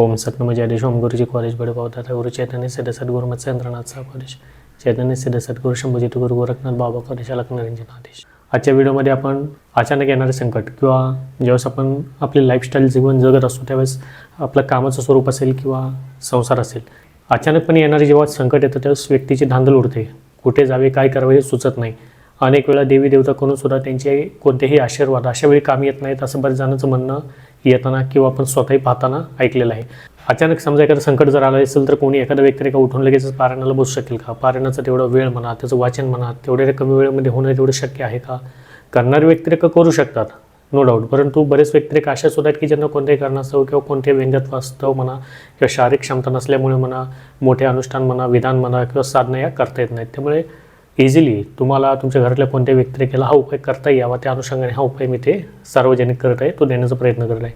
ओम सतनम जयदेश ओम गुरुजी कॉलेज बडे पावतात गुरु चैतन्य सिद्ध सद्गुरु मत्स्येंद्रनाथचा कॉलेज. चैतन्य सिद्ध सद्गुरु शंभूजित गुरु गोरखनाथ बाबा कॉलेज अलक आदेश आजच्या व्हिडिओमध्ये आपण अचानक येणारे संकट किंवा ज्यावेळेस आपण आपली लाईफस्टाईल जीवन जगत असतो त्यावेळेस आपलं कामाचं स्वरूप असेल किंवा संसार असेल अचानकपणे येणारे जेव्हा संकट येतं त्यावेळेस व्यक्तीची धांदल उडते. कुठे जावे काय करावे हे सुचत नाही. अनेक वेळा देवी देवता करून सुद्धा त्यांचे कोणतेही आशीर्वाद अशा वेळी कामी येत नाहीत असं बरेच जणांचं म्हणणं येताना किंवा आपण स्वतःही पाहताना ऐकलेलं आहे. अचानक समजा एखादं संकट जर आलं असेल तर कोणी एखादा व्यक्ती का उठून लगेच पारायणाला बसू शकेल का? पारायणाचा तेवढा वेळ म्हणा त्याचं वाचन म्हणा तेवढ्या कमी वेळेमध्ये होणं तेवढं शक्य आहे का? करणारे व्यक्तिरेखा करू शकतात नो डाऊट परंतु बरेच व्यक्तिरेख अशा सुद्धा आहेत की ज्यांना कोणत्याही कारणास्तव किंवा कोणत्याही व्यंगत्व असतं म्हणा किंवा शारीरिक क्षमता नसल्यामुळे म्हणा मोठे अनुष्ठान म्हणा विधान म्हणा किंवा साधना या करता येत नाहीत. त्यामुळे इझिली तुम्हाला तुमच्या घरातल्या कोणत्या व्यक्तिरेखेला हा उपाय करता यावा त्या अनुषंगाने हा उपाय मी ते सार्वजनिक करत आहे तो देण्याचा प्रयत्न करत आहे.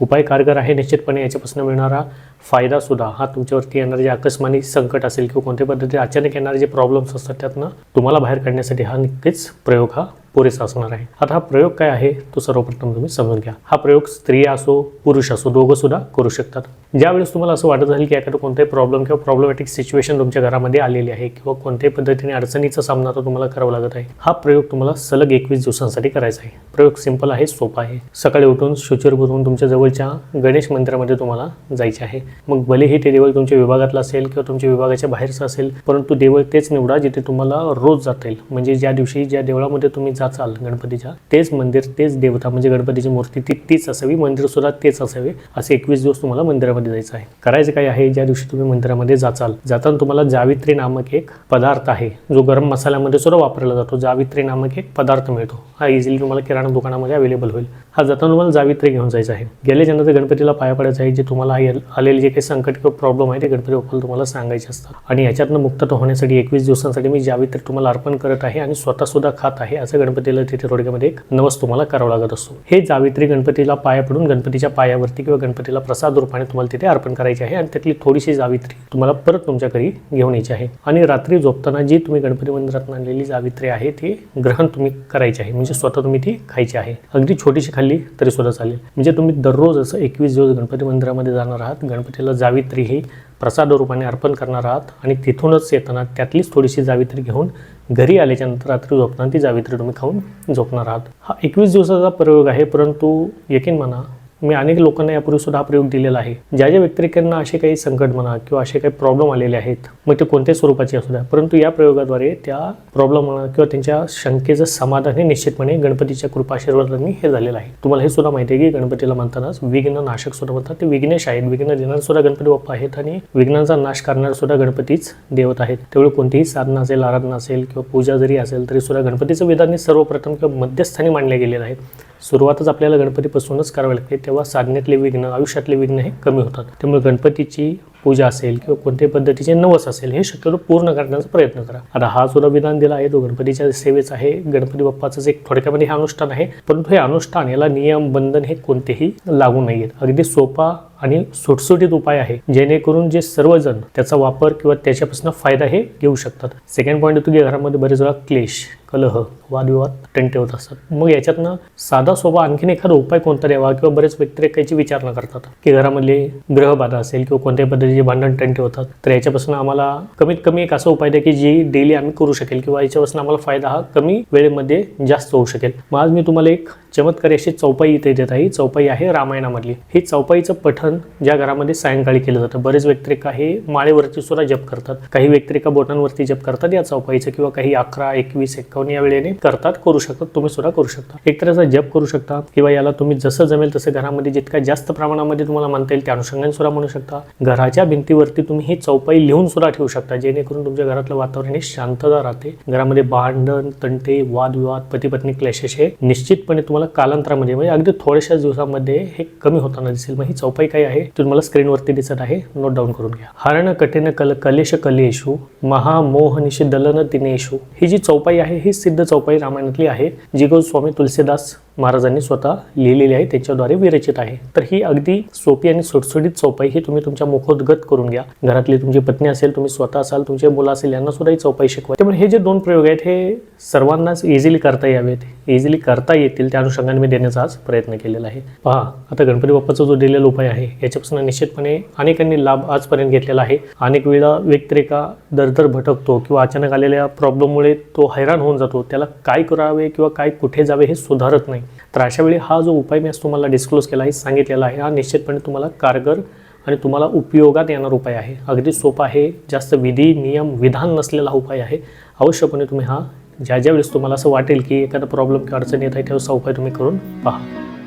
उपाय कारगर आहे निश्चितपणे याच्यापासून मिळणारा फायदासुद्धा हा तुमच्यावरती येणारे जे अकस्मानी संकट असेल किंवा कोणत्या पद्धतीने अचानक येणारे जे प्रॉब्लेम्स असतात त्यातनं तुम्हाला बाहेर काढण्यासाठी हा नक्कीच प्रयोग हा पुरेसा असणार आहे. आता हा प्रयोग काय आहे? तो सर्वप्रथम तुम्ही समजून घ्या. हा प्रयोग स्त्री असो पुरुष असो दोघं सुद्धा करू शकतात. ज्यावेळेस तुम्हाला असं वाटत असेल की एखादं कोणताही प्रॉब्लेम किंवा प्रॉब्लेमॅटिक सिच्युएशन तुमच्या घरामध्ये आलेली आहे किंवा कोणत्याही पद्धतीने अडचणीचा सामना तो तुम्हाला करावा लागत आहे हा प्रयोग तुम्हाला सलग एकवीस दिवसांसाठी करायचा आहे. प्रयोग सिंपल आहे सोपा आहे. सकाळी उठून शुचर करून तुमच्या जवळच्या गणेश मंदिरामध्ये तुम्हाला जायचे आहे. मग भलेही ते देवळ तुमच्या विभागातलं असेल किंवा तुमच्या विभागाच्या बाहेरचं असेल परंतु देवळ तेच निवडा जिथे तुम्हाला रोज जाता येईल. म्हणजे ज्या दिवशी ज्या देवळामध्ये तुम्ही जाचाल गणपतीच्या तेच मंदिर तेच देवता म्हणजे गणपतीची मूर्ती ती तीच असावी मंदिर सुद्धा तेच असावे असे एकवीस दिवस तुम्हाला मंदिरामध्ये जायचं आहे. करायचं काय आहे? ज्या दिवशी तुम्ही मंदिरामध्ये जाचाल जाताना तुम्हाला जावित्री नामक एक पदार्थ आहे जो गरम मसाल्यामध्ये सुद्धा वापरला जातो. जावित्री नामक एक पदार्थ मिळतो. हा इझिली तुम्हाला किराणा दुकानामध्ये अवेलेबल होईल. हा जाताना तुम्हाला जावित्री घेऊन जायचं आहे. गेल्याच्यानंतर गणपतीला पाया पडायचं आहे जे तुम्हाला आलेले जे काही संकट किंवा प्रॉब्लेम आहे ते गणपती बाप्पाला तुम्हाला सांगायचे असतात. आणि याच्यातनं मुक्त होण्यासाठी एकवीस दिवसांसाठी मी जावित्री तुम्हाला अर्पण करत आहे आणि स्वतः सुद्धा खात आहे असं गणपतीला तिथे थोडक्यामध्ये एक नवस तुम्हाला करावा लागत असतो. हे जावित्री गणपतीला पाया पडून गणपतीच्या पायावरती किंवा गणपतीला प्रसाद रूपाने तुम्हाला तिथे अर्पण करायचे आहे आणि त्यातली थोडीशी जावित्री तुम्हाला परत तुमच्या घरी घेऊन यायची आहे. आणि रात्री झोपताना जी तुम्ही गणपती मंदिरात आणलेली जावित्री आहे ती ग्रहण तुम्ही करायची आहे. म्हणजे स्वतः तुम्ही ती खायची आहे. अगदी छोटीशी खाल्ली तरी सुद्धा चालेल. म्हणजे तुम्ही दररोज असं एकवीस दिवस गणपती मंदिरामध्ये जाणार आहात. गणपतीला जावित्री ही प्रसाद रूपाने अर्पण करणार आहात आणि तिथूनच येताना त्यातलीच थोडीशी जावित्री घेऊन घरी आल्याच्यानंतर रात्री झोपताना ती जावित्री तुम्ही खाऊन झोपणार आहात. हा एकवीस दिवसाचा प्रयोग आहे परंतु यकीन म्हणा मी अनेक लोकांना यापूर्वी सुद्धा हा प्रयोग दिलेला आहे. ज्या ज्या व्यक्तिरेखांना असे काही संकट म्हणा किंवा असे काही प्रॉब्लेम आलेले आहेत मग ते कोणत्याही स्वरूपाचे असू द्या परंतु या प्रयोगाद्वारे त्या प्रॉब्लेम म्हणा किंवा त्यांच्या शंकेचं समाधान हे निश्चितपणे गणपतीच्या कृपाशीर्वादांनी हे झालेलं आहे. तुम्हाला हे सुद्धा माहिती आहे की गणपतीला म्हणतानाच विघ्न नाशक सुद्धा म्हणतात. ते विघ्नेश आहेत विघ्न देणारे सुद्धा गणपती बाप्पा आहेत आणि विघ्नांचा नाश करणारे सुद्धा गणपतीच देवत आहेत. त्यामुळे कोणतीही साधना असेल आराधना असेल किंवा पूजा जरी असेल तरी सुद्धा गणपतीचं विधान हे सर्वप्रथम किंवा मध्यस्थानी मांडले गेलेलं आहे सुरुवातच आपल्याला गणपतीपासूनच करावी लागते. तेव्हा साधनेतले विघ्न आयुष्यातले विघ्न हे कमी होतात. त्यामुळे गणपतीची पूजा असेल किंवा कोणत्याही पद्धतीचे नवस असेल हे शक्यतो पूर्ण करण्याचा प्रयत्न करा. आता हा सुद्धा विधान दिला आहे तो गणपतीच्या सेवेचा आहे. गणपती बाप्पाचंच एक थोडक्यामध्ये हे अनुष्ठान आहे. परंतु हे अनुष्ठान याला नियम बंधन हे कोणतेही लागू नाहीयेत. अगदी सोपा आणि सुटसुटीत उपाय आहे जेणेकरून जे सर्वजण त्याचा वापर किंवा त्याच्यापासून फायदा हे घेऊ शकतात. सेकंड पॉईंट येतो की घरामध्ये बरेच वेळा क्लेश कलह वादविवाद टंटे होत असतात. मग याच्यातनं साधा सोबा आणखीन एखादा उपाय कोणता द्यावा किंवा बरेच व्यतिरेकाची विचारणा करतात. की घरामध्ये ग्रहबाधा असेल किंवा कोणत्याही जे भांडण टंटे होतात तर याच्यापासून आम्हाला कमीत कमी एक असा उपाय द्या की जी डेली आम्ही करू शकेल किंवा याच्यापासून आम्हाला फायदा हा कमी वेळेमध्ये जास्त होऊ शकेल. मग आज मी तुम्हाला एक चमत्कारी अशी चौपाई इथे देत आहे. चौपाई आहे रामायणामधली. ही चौपाईचं पठण ज्या घरामध्ये सायंकाळी केलं जातं. बरेच व्यक्तिरेखा हे माळेवरती सुद्धा जप करतात. काही व्यक्तिरेखा बोटांवरती जप करतात या चौपाईचं किंवा काही अकरा एकवीस एक्कावन्न या वेळेने करतात करू शकतात तुम्ही सुद्धा करू शकता. एक तऱ्हेचा जप करू शकता किंवा याला तुम्ही जसं जमेल तसं घरामध्ये जितक्या जास्त प्रमाणामध्ये तुम्हाला म्हणता येईल त्या अनुषंगाने सुद्धा म्हणू शकता. घराच्या भिंतीवरती तुम्ही ही चौपाई लिहून सुद्धा ठेवू शकता. जेणेकरून तुमच्या घरातलं वातावरण हे शांतता राहते. घरामध्ये भांडण तंटे वादविवाद पती पत्नी क्लेशेस हे निश्चितपणे तुम्हाला कालांतरामध्ये म्हणजे अगदी थोड्याशा दिवसामध्ये हे कमी होताना दिसेल. मग ही चौपाई काय आहे? ती तुम्हाला स्क्रीनवरती दिसत आहे. नोट डाऊन करून घ्या. हरण कठीण कल कलेश कलेशू महामोहनिशी दलन दिनेशू ही जी चौपाई आहे ही सिद्ध चौपाई रामायणातली आहे. जी गोस्वामी तुलसीदास महाराजांनी स्वतः लिहिलेली आहे त्याच्याद्वारे विरचित आहे. तर ही अगदी सोपी आणि सुटसुटीत चौपाई ही तुम्ही तुमच्या मुखोद्गत करून घ्या. घरातली तुमची पत्नी असेल तुम्ही स्वतः असाल तुमचे मुलं असेल यांना सुद्धा ही चौपाई शिकवा. त्यामुळे हे जे दोन प्रयोग आहेत हे सर्वांनाच इझिली करता यावेत. इझिली करता येतील त्या अनुषंगाने मी देण्याचा आज प्रयत्न केलेला आहे. पहा आता गणपती बाप्पाचा जो दिलेला उपाय आहे याच्यापासून निश्चितपणे अनेकांनी लाभ आजपर्यंत घेतलेला आहे. अनेक वेळा व्यक्तिरेखा दरदर भटकतो किंवा अचानक आलेल्या प्रॉब्लेममुळे तो हैराण होऊन जातो. त्याला काय करावे किंवा काय कुठे जावे हे सुधारत नाही. तर अशा वेळी हा जो उपाय मी आज तुम्हाला डिस्क्लोज केला आहे सांगितलेला आहे हा निश्चितपणे तुम्हाला कारगर आणि तुम्हाला उपयोगात येणारा उपाय आहे. अगदी सोपा आहे जास्त विधी नियम विधान नसलेला उपाय आहे. अवश्यपणे तुम्ही हा ज्या ज्या वेळेस तुम्हाला असं वाटेल की एखादा प्रॉब्लेम किंवा अडचण येत आहे त्यावेळेस उपाय तुम्ही करून पहा.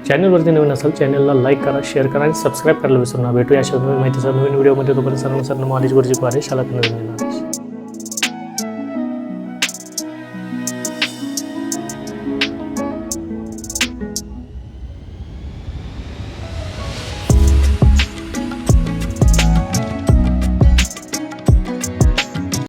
चॅनलवरती नवीन असाल चॅनलला लाईक करा शेअर करा आणि सबस्क्राईब करायला विसरू नका. भेटूया अशा नवीन माहितीचा नवीन व्हिडिओमध्ये तोपर्यंत सर्व सर्व महादेश गुरुजी पारे नवीन आदेश